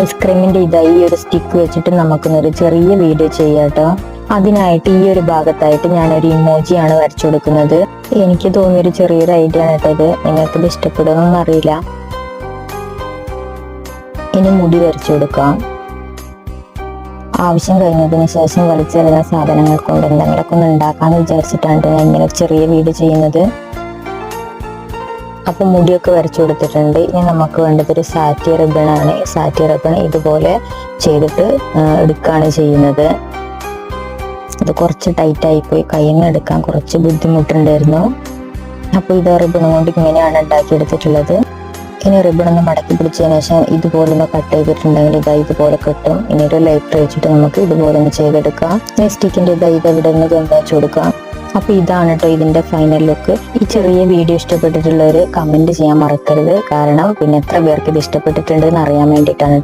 ഐസ്ക്രീമിന്റെ ഇതായി ഈ ഒരു സ്റ്റിക്ക് വെച്ചിട്ട് നമുക്കൊന്നൊരു ചെറിയ വീഡിയോ ചെയ്യാട്ടോ അതിനായിട്ട് ഈ ഒരു ഭാഗത്തായിട്ട് ഞാൻ ഞാനൊരു ഇമോജിയാണ് വരച്ചു കൊടുക്കുന്നത്. എനിക്ക് തോന്നിയൊരു ചെറിയൊരു ഐഡിയ ആണ് ഇത്. നിങ്ങൾക്കിത് ഇഷ്ടപ്പെടുമെന്നൊന്നും അറിയില്ല. ഇനി മുടി വരച്ചു കൊടുക്കാം. ആവശ്യം കഴിഞ്ഞതിന് ശേഷം വലിച്ചെറിയുന്ന സാധനങ്ങൾ കൊണ്ട് എന്തെങ്കിലുമൊക്കെ ഒന്ന് ഉണ്ടാക്കാന്ന് വിചാരിച്ചിട്ടാണ് ഞാൻ ഇങ്ങനെ ചെറിയ വീട് ചെയ്യുന്നത്. അപ്പൊ മുടിയൊക്കെ വരച്ചു കൊടുത്തിട്ടുണ്ട്. ഇനി നമുക്ക് വേണ്ടത് ഒരു സാറ്റി ഈ സാറ്റി റിബൺ ഇതുപോലെ ചെയ്തിട്ട് എടുക്കുകയാണ് ചെയ്യുന്നത്. അത് കുറച്ച് ടൈറ്റ് ആയിപ്പോയി കയ്യിൽ എടുക്കാൻ കുറച്ച് ബുദ്ധിമുട്ടുണ്ടായിരുന്നു. അപ്പോൾ ഇത് റിബൺ കൊണ്ട് ഇങ്ങനെയാണ് ഉണ്ടാക്കിയെടുത്തിട്ടുള്ളത്. ഇനി റിബൺ ഒന്ന് മടക്കി പിടിച്ചതിന് ശേഷം ഇതുപോലെ ഒന്ന് കട്ട് ചെയ്തിട്ടുണ്ടെങ്കിൽ ഇതായി ഇതുപോലെ കിട്ടും. ഇനി ഒരു ലൈറ്റർ വെച്ചിട്ട് നമുക്ക് ഇതുപോലെ ഒന്ന് ചെയ്തെടുക്കാം. ഇനി സ്റ്റിക്കിന്റെ ഇതാ ഇത് ഇവിടെ നിന്ന് ഗം വെച്ച് കൊടുക്കാം. അപ്പൊ ഇതാണ് കേട്ടോ ഇതിന്റെ ഫൈനൽ ലുക്ക് ഈ ചെറിയ വീഡിയോ ഇഷ്ടപ്പെട്ടിട്ടുള്ളവർ കമന്റ് ചെയ്യാൻ മറക്കരുത്. കാരണം പിന്നെ എത്ര പേർക്ക് ഇത് ഇഷ്ടപ്പെട്ടിട്ടുണ്ടെന്ന് അറിയാൻ വേണ്ടിയിട്ടാണ് കേട്ടോ